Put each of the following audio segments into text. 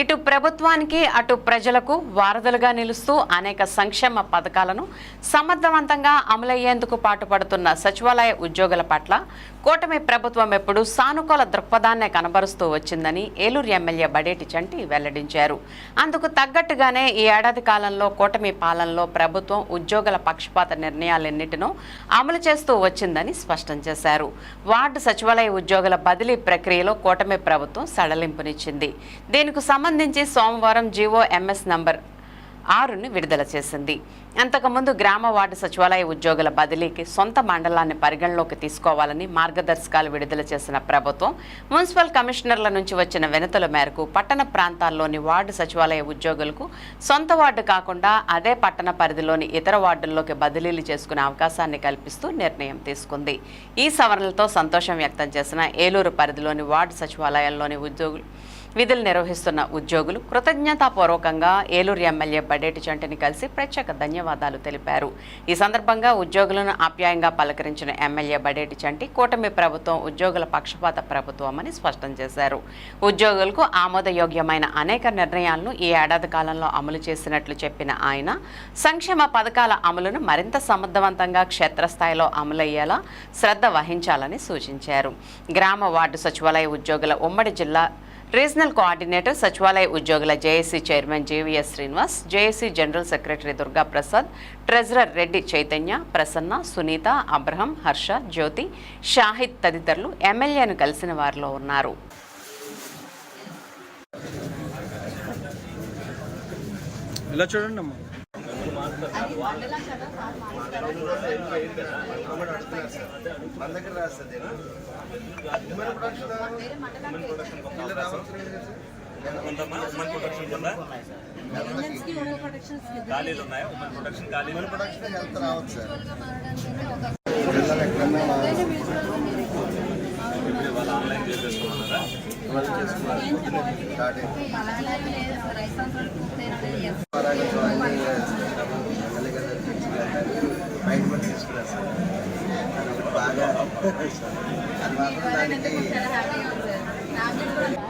ఇటు ప్రభుత్వానికి అటు ప్రజలకు వారధులుగా నిలుస్తూ అనేక సంక్షేమ పథకాలను సమర్థవంతంగా అమలయ్యేందుకు పాటుపడుతున్న సచివాలయ ఉద్యోగుల పట్ల కూటమి ప్రభుత్వం ఎప్పుడు సానుకూల దృక్పథాన్నే కనబరుస్తూ వచ్చిందని ఏలూరు ఎమ్మెల్యే బడేటి చంటి వెల్లడించారు. అందుకు తగ్గట్టుగానే ఈ ఏడాది కాలంలో కూటమి పాలనలో ప్రభుత్వం ఉద్యోగుల పక్షపాత నిర్ణయాలన్నిటినూ అమలు చేస్తూ వచ్చిందని స్పష్టం చేశారు. వార్డు సచివాలయ ఉద్యోగుల బదిలీ ప్రక్రియలో కూటమి ప్రభుత్వం సడలింపునిచ్చింది. దీనికి సంబంధించి సోమవారం జీవో ఎంఎస్ నంబర్ ఆరుని విడుదల చేసింది. అంతకుముందు గ్రామ వార్డు సచివాలయ ఉద్యోగుల బదిలీకి సొంత మండలాన్ని పరిగణలోకి తీసుకోవాలని మార్గదర్శకాలు విడుదల చేసిన ప్రభుత్వం మున్సిపల్ కమిషనర్ల నుంచి వచ్చిన వినతుల మేరకు పట్టణ ప్రాంతాల్లోని వార్డు సచివాలయ ఉద్యోగులకు సొంత వార్డు కాకుండా అదే పట్టణ పరిధిలోని ఇతర వార్డుల్లోకి బదిలీలు చేసుకునే అవకాశాన్ని కల్పిస్తూ నిర్ణయం తీసుకుంది. ఈ సవరణలతో సంతోషం వ్యక్తం చేసిన ఏలూరు పరిధిలోని వార్డు సచివాలయాల్లోని ఉద్యోగులు విధులు నిర్వహిస్తున్న ఉద్యోగులు కృతజ్ఞతాపూర్వకంగా ఏలూరు ఎమ్మెల్యే బడేటి చంటిని కలిసి ప్రత్యేక ధన్యవాదాలు తెలిపారు. ఈ సందర్భంగా ఉద్యోగులను ఆప్యాయంగా పలకరించిన ఎమ్మెల్యే బడేటి చంటి కూటమి ప్రభుత్వం ఉద్యోగుల పక్షపాత ప్రభుత్వం అని స్పష్టం చేశారు. ఉద్యోగులకు ఆమోదయోగ్యమైన అనేక నిర్ణయాలను ఈ ఏడాది కాలంలో అమలు చేసినట్లు చెప్పిన ఆయన సంక్షేమ పథకాల అమలును మరింత సమర్థవంతంగా క్షేత్రస్థాయిలో అమలయ్యేలా శ్రద్ధ వహించాలని సూచించారు. గ్రామ వార్డు సచివాలయ ఉద్యోగుల ఉమ్మడి జిల్లా రీజనల్ కోఆర్డినేటర్ సచివాలయ ఉద్యోగుల JAC chairman JVS Srinivas JAC general secretary Durga Prasad treasurer Reddy Chaitanya Prasanna Sunitha Abraham Harsha Jyothi Shahid తదితరులు ఎమ్మెల్యేను కలిసిన వారిలో ఉన్నారు. ఇలా చూడండి అమ్మా మన దగ్గర రాస్తుంది ఖాళీలు ఉన్నాయా ఉమెన్ ప్రొటెక్షన్ ఖాళీలు ప్రొడక్షన్ హెల్త్ రావచ్చు సార్ పిల్లలు ఎక్కడన్నా వాళ్ళు ఆన్లైన్ వాళ్ళు చేసుకున్నారు స్టార్ట్ అయింది పరాగా జాయిన్ ఎమ్మెల్యే గారు బయట కూడా తీసుకున్నారు సార్. అది బాగా అది మాత్రం దానికి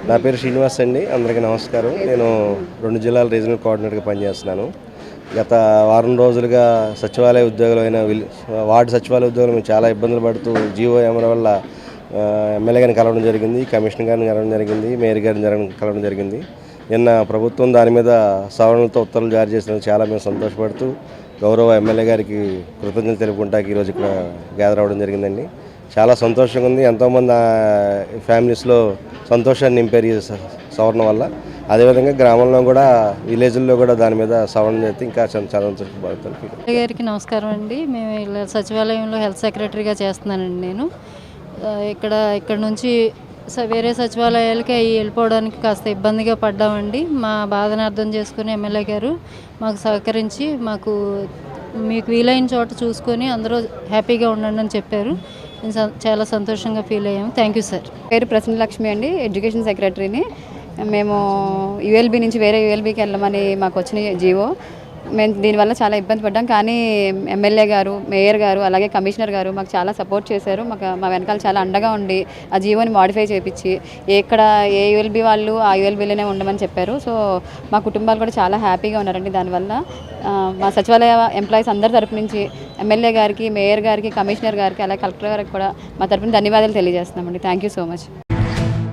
నా పేరు శ్రీనివాస్ అండి. అందరికీ నమస్కారం. నేను రెండు జిల్లాల రీజనల్ కోఆర్డినేటర్గా పనిచేస్తున్నాను. గత వారం రోజులుగా సచివాలయ ఉద్యోగులు అయిన వార్డు సచివాలయ ఉద్యోగులు మేము చాలా ఇబ్బందులు పడుతూ జీవో ఏమల వల్ల ఎమ్మెల్యే గారిని కలవడం జరిగింది కమిషనర్ గారిని కలవడం జరిగింది మేయర్ గారిని జరగడం కలవడం జరిగింది. నిన్న ప్రభుత్వం దాని మీద సవరణలతో ఉత్తర్వులు జారీ చేసినందుకు చాలా మేము సంతోషపడుతూ గౌరవ ఎమ్మెల్యే గారికి కృతజ్ఞతలు తెలుపుకుంటాకి ఈరోజు ఇక్కడ గ్యాదర్ అవ్వడం జరిగిందండి. చాలా సంతోషంగా ఉంది. ఎంతోమంది ఫ్యామిలీస్లో సంతోషాన్ని నింపారు ఈ సవరణ వల్ల. అదేవిధంగా గ్రామంలో కూడా విలేజ్లో కూడా దాని మీద సవరణ చేస్తే ఇంకా చాలా సంతోషపడతాను గారికి నమస్కారం అండి. మేము ఇలా సచివాలయంలో హెల్త్ సెక్రటరీగా చేస్తున్నానండి నేను. ఇక్కడ ఇక్కడ నుంచి వేరే సచివాలయాలకి అవి వెళ్ళిపోవడానికి కాస్త ఇబ్బందిగా పడ్డామండి. మా బాధను అర్థం చేసుకుని ఎమ్మెల్యే గారు మాకు సహకరించి మాకు మీకు వీలైన చోట చూసుకొని అందరూ హ్యాపీగా ఉండండి అని చెప్పారు. నేను చాలా సంతోషంగా ఫీల్ అయ్యాము. Thank you sir. పేరు ప్రసన్న లక్ష్మి అండి. ఎడ్యుకేషన్ సెక్రటరీని. మేము యుఎల్బి నుంచి వేరే యుఎల్బికి వెళ్ళమని మాకు వచ్చిన జీవో. మేము దీనివల్ల చాలా ఇబ్బంది పడ్డాం. కానీ ఎమ్మెల్యే గారు మేయర్ గారు అలాగే కమిషనర్ గారు మాకు చాలా సపోర్ట్ చేశారు. మాకు మా వెనకాల చాలా అండగా ఉండి ఆ జీవోని మాడిఫై చేయించి ఎక్కడ ఏ యుఎల్బి వాళ్ళు ఆ యుఎల్బిలోనే ఉండమని చెప్పారు. సో మా కుటుంబాలు కూడా చాలా హ్యాపీగా ఉన్నారండి దానివల్ల. మా సచివాలయ ఎంప్లాయీస్ అందరి తరపు నుంచి ఎమ్మెల్యే గారికి మేయర్ గారికి కమిషనర్ గారికి అలాగే కలెక్టర్ గారికి కూడా మా తరపున ధన్యవాదాలు తెలియజేస్తున్నామండి. Thank you so much